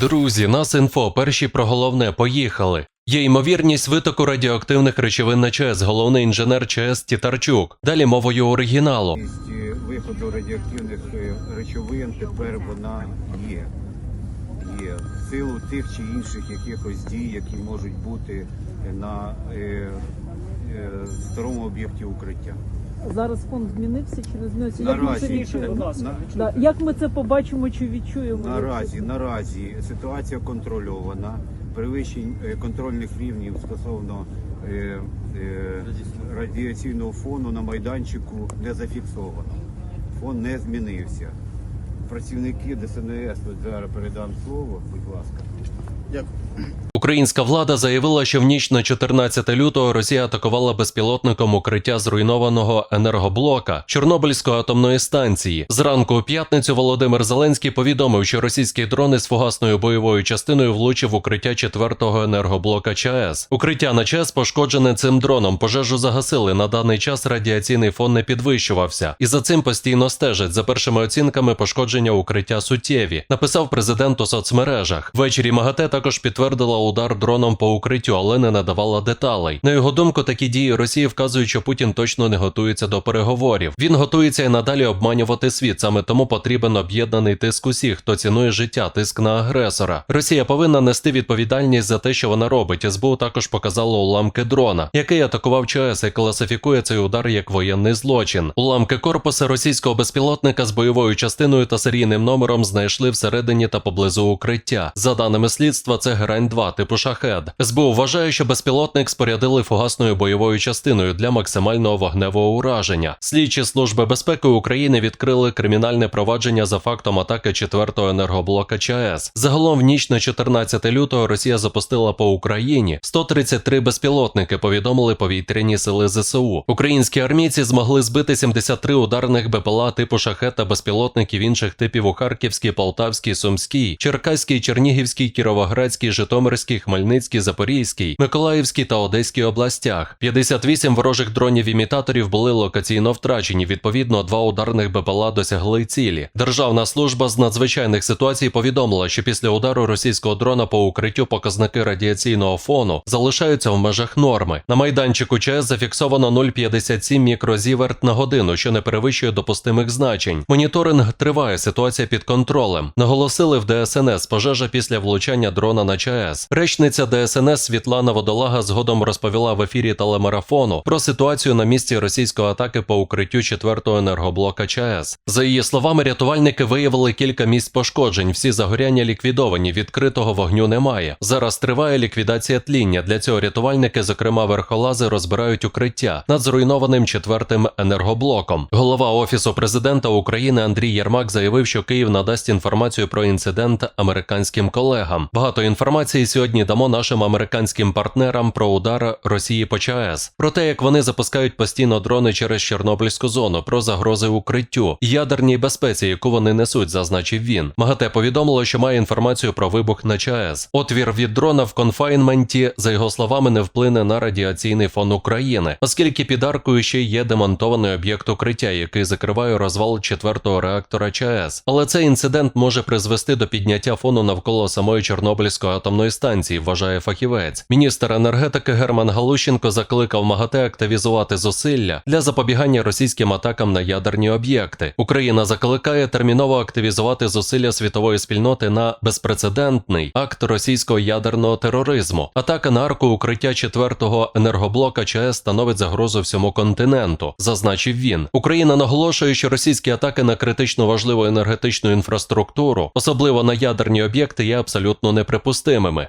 Друзі, нас інфо, перші про головне, поїхали. Є ймовірність витоку радіоактивних речовин на ЧАЕС, головний інженер ЧАЕС Тітарчук. Далі мовою оригіналу. Е, виходу радіоактивних е, речовин тепер вона є. Є в силу тих чи інших якихось дій, які можуть бути на е, е, старому об'єкті укриття. Зараз фонд змінився через нього. Як ми це Наразі, відчуємо? на, Да. Як ми це побачимо чи відчуємо? наразі, наразі ситуація контрольована. Перевищень е, контрольних рівнів стосовно е, е, радіаційного фону на майданчику не зафіксовано. Фон не змінився. Працівники ДСНС, от зараз передам слово, будь ласка. Українська влада заявила, що в ніч на 14 лютого Росія атакувала безпілотником укриття зруйнованого енергоблока Чорнобильської атомної станції. Зранку у п'ятницю Володимир Зеленський повідомив, що російський дрон із фугасною бойовою частиною влучив укриття 4-го енергоблока ЧАЕС. Укриття на ЧАЕС пошкоджене цим дроном. Пожежу загасили. На даний час радіаційний фон не підвищувався, і за цим постійно стежать. За першими оцінками пошкодження укриття суттєві. Написав президент у соцмережах. Ввечері МАГАТЕ також підтвердила удар дроном по укриттю, але не надавала деталей. На його думку, такі дії Росії вказують, що Путін точно не готується до переговорів. Він готується і надалі обманювати світ. Саме тому потрібен об'єднаний тиск усіх, хто цінує життя, тиск на агресора. Росія повинна нести відповідальність за те, що вона робить. СБУ також показало уламки дрона, який атакував ЧАЕС і класифікує цей удар як воєнний злочин. Уламки корпуса російського безпілотника з бойовою частиною та серійним номером знайшли всередині та поблизу укриття. За даними слідства, це герань 2 типу шахед. СБУ вважає, що безпілотник спорядили фугасною бойовою частиною для максимального вогневого ураження. Слідчі служби безпеки України відкрили кримінальне провадження за фактом атаки 4-го енергоблока ЧАЕС. Загалом в ніч на 14 лютого Росія запустила по Україні 133 безпілотники. Повідомили повітряні сили ЗСУ. Українські армійці змогли збити 73 ударних БПЛА типу шахет та безпілотників інших типів у Харківській, Полтавській, Сумській, Черкаській, Чернігівській, Кіровоградській, Житомирській, Хмельницькій, Запорізькій, Миколаївській та Одеській областях. 58 ворожих дронів-імітаторів були локаційно втрачені. Відповідно, два ударних БПЛА досягли цілі. Державна служба з надзвичайних ситуацій повідомила, що після удару російського дрона по укриттю показники радіаційного фону залишаються в межах норми. На майданчику ЧАЕС зафіксовано 0,57 мікрозіверт на годину, що не перевищує допустимих значень. Моніторинг триває, ситуація під контролем. Наголосили в ДСНС пожежа після влучання дрона на ЧАЕС. Речниця ДСНС Світлана Водолага згодом розповіла в ефірі телемарафону про ситуацію на місці російської атаки по укриттю 4-го енергоблока ЧАЕС. За її словами, рятувальники виявили кілька місць пошкоджень. Всі загоряння ліквідовані, відкритого вогню немає. Зараз триває ліквідація тління. Для цього рятувальники, зокрема верхолази, розбирають укриття над зруйнованим четвертим енергоблоком. Голова офісу президента України Андрій Єрмак заявив, що Київ надасть інформацію про інцидент американським колегам. Багато інформації сьогодні дамо нашим американським партнерам про удар Росії по ЧАЕС, про те, як вони запускають постійно дрони через Чорнобильську зону, про загрози укриттю, ядерній безпеці, яку вони несуть, зазначив він. МАГАТЕ повідомило, що має інформацію про вибух на ЧАЕС. Отвір від дрона в конфайнменті, за його словами, не вплине на радіаційний фон України, оскільки під аркою ще є демонтований об'єкт укриття, який закриває розвал четвертого реактора ЧАЕС. Але цей інцидент може призвести до підняття фону навколо самої Чорнобильської атомної станції, вважає фахівець. Міністр енергетики Герман Галущенко закликав МАГАТЕ активізувати зусилля для запобігання російським атакам на ядерні об'єкти. Україна закликає терміново активізувати зусилля світової спільноти на безпрецедентний акт російського ядерного тероризму. Атака на арку укриття 4-го енергоблока ЧАЕС становить загрозу всьому континенту, зазначив він. Україна наголошує, що російські атаки на критично важливу енергетичну інфраструктуру, особливо на ядерні об'єкти, є абсолютно неприпустимими.